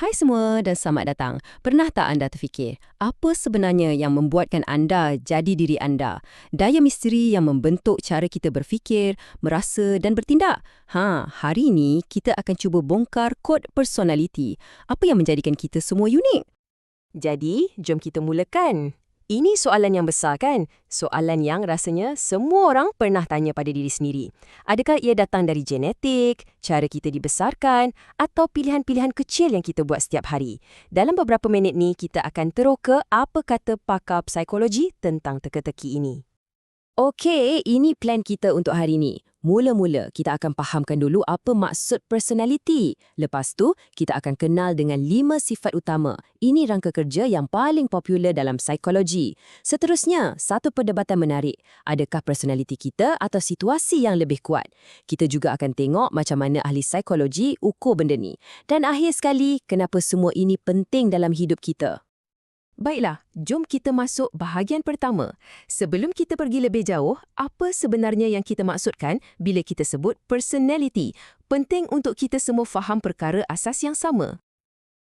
Hai semua dan selamat datang. Pernah tak anda terfikir, apa sebenarnya yang membuatkan anda jadi diri anda? Daya misteri yang membentuk cara kita berfikir, merasa dan bertindak? Ha, hari ini kita akan cuba bongkar kod personality. Apa yang menjadikan kita semua unik? Jadi, jom kita mulakan. Ini soalan yang besar kan? Soalan yang rasanya semua orang pernah tanya pada diri sendiri. Adakah ia datang dari genetik, cara kita dibesarkan atau pilihan-pilihan kecil yang kita buat setiap hari? Dalam beberapa minit ni kita akan teroka apa kata pakar psikologi tentang teka-teki ini. Okey, ini plan kita untuk hari ini. Mula-mula, kita akan fahamkan dulu apa maksud personality. Lepas tu, kita akan kenal dengan lima sifat utama. Ini rangka kerja yang paling popular dalam psikologi. Seterusnya, satu perdebatan menarik. Adakah personality kita atau situasi yang lebih kuat? Kita juga akan tengok macam mana ahli psikologi ukur benda ni. Dan akhir sekali, kenapa semua ini penting dalam hidup kita. Baiklah, jom kita masuk bahagian pertama. Sebelum kita pergi lebih jauh, apa sebenarnya yang kita maksudkan bila kita sebut personality? Penting untuk kita semua faham perkara asas yang sama.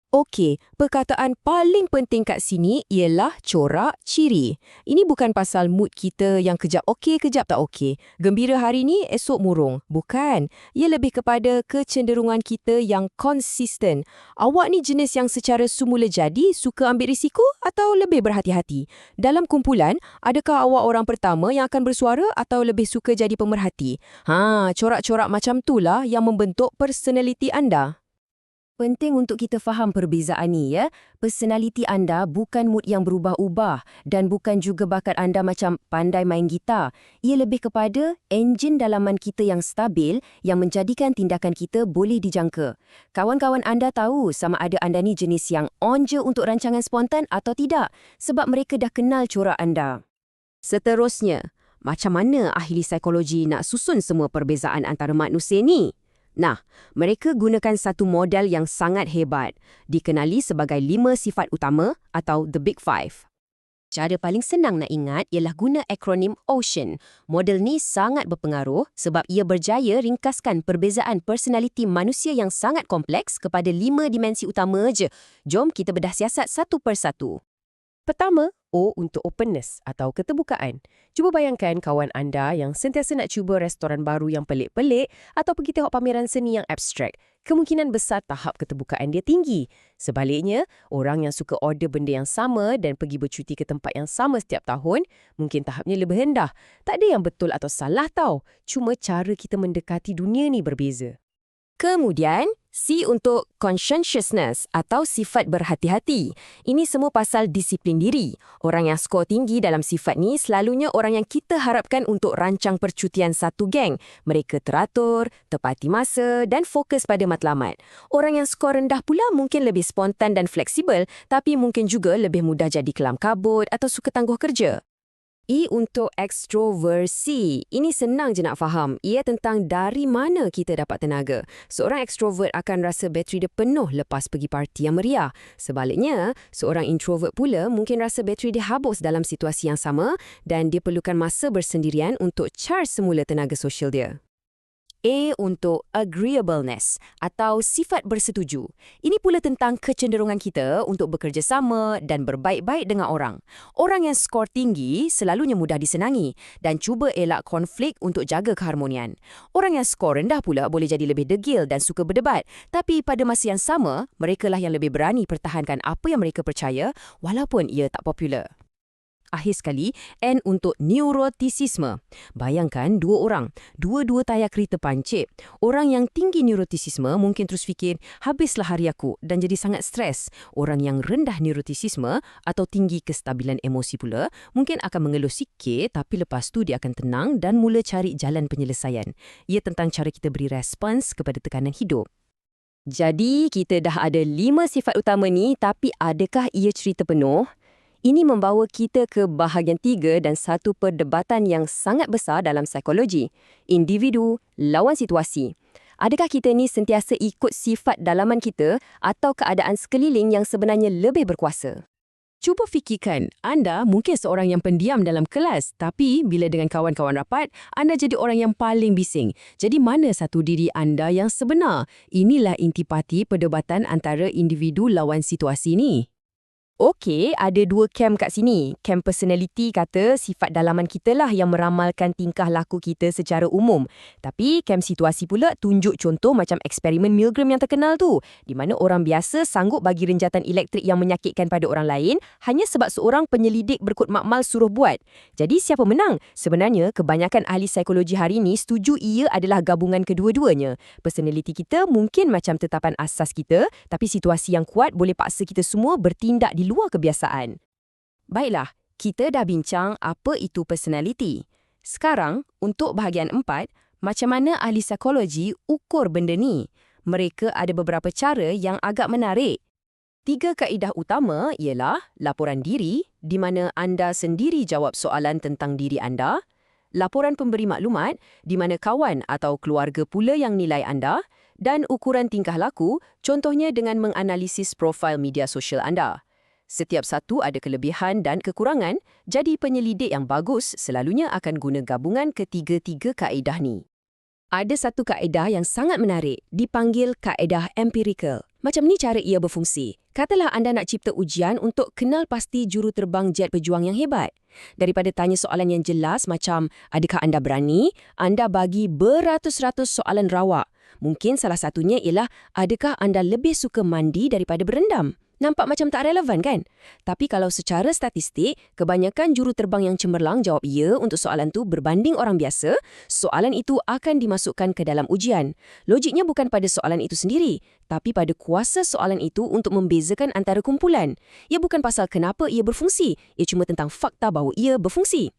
Okey, perkataan paling penting kat sini ialah corak ciri. Ini bukan pasal mood kita yang kejap okey, kejap tak okey. Gembira hari ni, esok murung. Bukan. Ia lebih kepada kecenderungan kita yang konsisten. Awak ni jenis yang secara semula jadi suka ambil risiko atau lebih berhati-hati? Dalam kumpulan, adakah awak orang pertama yang akan bersuara atau lebih suka jadi pemerhati? Ha, corak-corak macam itulah yang membentuk personaliti anda. Penting untuk kita faham perbezaan ni ya. Personaliti anda bukan mood yang berubah-ubah dan bukan juga bakat anda macam pandai main gitar. Ia lebih kepada enjin dalaman kita yang stabil yang menjadikan tindakan kita boleh dijangka. Kawan-kawan anda tahu sama ada anda ni jenis yang on je untuk rancangan spontan atau tidak sebab mereka dah kenal corak anda. Seterusnya, macam mana ahli psikologi nak susun semua perbezaan antara manusia ni? Nah, mereka gunakan satu model yang sangat hebat, dikenali sebagai lima sifat utama atau The Big Five. Cara paling senang nak ingat ialah guna akronim OCEAN. Model ni sangat berpengaruh sebab ia berjaya ringkaskan perbezaan personaliti manusia yang sangat kompleks kepada lima dimensi utama je. Jom kita bedah siasat satu persatu. Pertama, O untuk openness atau keterbukaan. Cuba bayangkan kawan anda yang sentiasa nak cuba restoran baru yang pelik-pelik atau pergi tengok pameran seni yang abstrak. Kemungkinan besar tahap keterbukaan dia tinggi. Sebaliknya, orang yang suka order benda yang sama dan pergi bercuti ke tempat yang sama setiap tahun, mungkin tahapnya lebih rendah. Tak ada yang betul atau salah tau. Cuma cara kita mendekati dunia ni berbeza. Kemudian, C untuk conscientiousness atau sifat berhati-hati. Ini semua pasal disiplin diri. Orang yang skor tinggi dalam sifat ni selalunya orang yang kita harapkan untuk rancang percutian satu geng. Mereka teratur, tepati masa dan fokus pada matlamat. Orang yang skor rendah pula mungkin lebih spontan dan fleksibel tapi mungkin juga lebih mudah jadi kelam kabut atau suka tangguh kerja. E untuk ekstroversi. Ini senang je nak faham. Ia tentang dari mana kita dapat tenaga. Seorang ekstrovert akan rasa bateri dia penuh lepas pergi parti yang meriah. Sebaliknya, seorang introvert pula mungkin rasa bateri dia habis dalam situasi yang sama dan dia perlukan masa bersendirian untuk charge semula tenaga sosial dia. A untuk agreeableness atau sifat bersetuju. Ini pula tentang kecenderungan kita untuk bekerjasama dan berbaik-baik dengan orang. Orang yang skor tinggi selalunya mudah disenangi dan cuba elak konflik untuk jaga keharmonian. Orang yang skor rendah pula boleh jadi lebih degil dan suka berdebat. Tapi pada masa yang sama, mereka lah yang lebih berani pertahankan apa yang mereka percaya walaupun ia tak popular. Akhir sekali, N untuk neurotisisme. Bayangkan dua orang, dua-dua tayak kereta pancit. Orang yang tinggi neurotisisme mungkin terus fikir, habislah hari aku dan jadi sangat stres. Orang yang rendah neurotisisme atau tinggi kestabilan emosi pula mungkin akan mengeluh sikit tapi lepas tu dia akan tenang dan mula cari jalan penyelesaian. Ia tentang cara kita beri respons kepada tekanan hidup. Jadi, kita dah ada lima sifat utama ni tapi adakah ia cerita penuh? Ini membawa kita ke bahagian tiga dan satu perdebatan yang sangat besar dalam psikologi. Individu lawan situasi. Adakah kita ni sentiasa ikut sifat dalaman kita atau keadaan sekeliling yang sebenarnya lebih berkuasa? Cuba fikirkan, anda mungkin seorang yang pendiam dalam kelas, tapi bila dengan kawan-kawan rapat, anda jadi orang yang paling bising. Jadi mana satu diri anda yang sebenar? Inilah intipati perdebatan antara individu lawan situasi ni. Okey, ada dua kem kat sini. Kem personality kata sifat dalaman kita lah yang meramalkan tingkah laku kita secara umum. Tapi kem situasi pula tunjuk contoh macam eksperimen Milgram yang terkenal tu, di mana orang biasa sanggup bagi renjatan elektrik yang menyakitkan pada orang lain hanya sebab seorang penyelidik berkut makmal suruh buat. Jadi siapa menang? Sebenarnya, kebanyakan ahli psikologi hari ini setuju ia adalah gabungan kedua-duanya. Personality kita mungkin macam tetapan asas kita, tapi situasi yang kuat boleh paksa kita semua bertindak di luar kebiasaan. Baiklah, kita dah bincang apa itu personality. Sekarang, untuk bahagian empat, macam mana ahli psikologi ukur benda ni? Mereka ada beberapa cara yang agak menarik. Tiga kaedah utama ialah laporan diri, di mana anda sendiri jawab soalan tentang diri anda, laporan pemberi maklumat, di mana kawan atau keluarga pula yang nilai anda, dan ukuran tingkah laku, contohnya dengan menganalisis profil media sosial anda. Setiap satu ada kelebihan dan kekurangan, jadi penyelidik yang bagus selalunya akan guna gabungan ketiga-tiga kaedah ni. Ada satu kaedah yang sangat menarik, dipanggil kaedah empirical. Macam ni cara ia berfungsi. Katalah anda nak cipta ujian untuk kenal pasti juru terbang jet pejuang yang hebat. Daripada tanya soalan yang jelas macam, adakah anda berani? Anda bagi beratus-ratus soalan rawak. Mungkin salah satunya ialah, adakah anda lebih suka mandi daripada berendam? Nampak macam tak relevan kan? Tapi kalau secara statistik, kebanyakan juru terbang yang cemerlang jawab ya untuk soalan tu berbanding orang biasa, soalan itu akan dimasukkan ke dalam ujian. Logiknya bukan pada soalan itu sendiri, tapi pada kuasa soalan itu untuk membezakan antara kumpulan. Ia bukan pasal kenapa ia berfungsi, ia cuma tentang fakta bahawa ia berfungsi.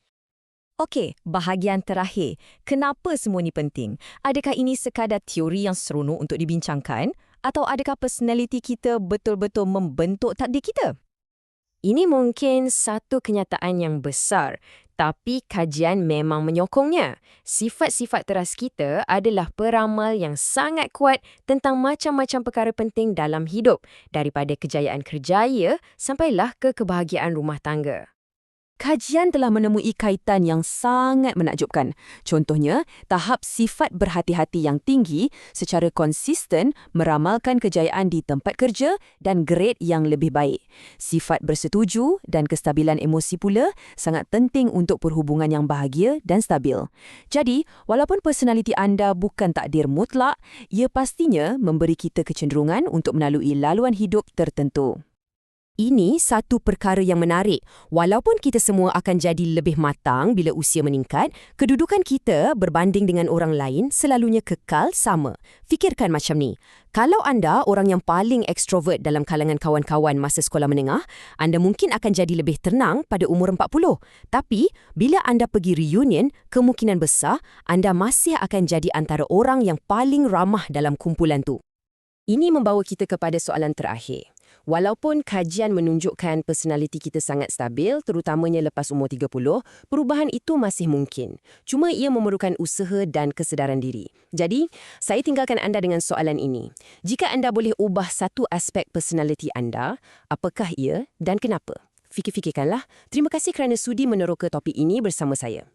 Okey, bahagian terakhir. Kenapa semua ini penting? Adakah ini sekadar teori yang seronok untuk dibincangkan? Atau adakah personaliti kita betul-betul membentuk takdir kita? Ini mungkin satu kenyataan yang besar, tapi kajian memang menyokongnya. Sifat-sifat teras kita adalah peramal yang sangat kuat tentang macam-macam perkara penting dalam hidup, daripada kejayaan kerjaya sampailah ke kebahagiaan rumah tangga kajian telah menemui kaitan yang sangat menakjubkan. Contohnya, tahap sifat berhati-hati yang tinggi secara konsisten meramalkan kejayaan di tempat kerja dan grade yang lebih baik. Sifat bersetuju dan kestabilan emosi pula sangat penting untuk perhubungan yang bahagia dan stabil. Jadi, walaupun personaliti anda bukan takdir mutlak, ia pastinya memberi kita kecenderungan untuk melalui laluan hidup tertentu. Ini satu perkara yang menarik. Walaupun kita semua akan jadi lebih matang bila usia meningkat, kedudukan kita berbanding dengan orang lain selalunya kekal sama. Fikirkan macam ni. Kalau anda orang yang paling ekstrovert dalam kalangan kawan-kawan masa sekolah menengah, anda mungkin akan jadi lebih tenang pada umur 40. Tapi, bila anda pergi reunion, kemungkinan besar anda masih akan jadi antara orang yang paling ramah dalam kumpulan tu. Ini membawa kita kepada soalan terakhir. Walaupun kajian menunjukkan personaliti kita sangat stabil, terutamanya lepas umur 30, perubahan itu masih mungkin. Cuma ia memerlukan usaha dan kesedaran diri. Jadi, saya tinggalkan anda dengan soalan ini. Jika anda boleh ubah satu aspek personaliti anda, apakah ia dan kenapa? Fikir-fikirkanlah. Terima kasih kerana sudi meneroka topik ini bersama saya.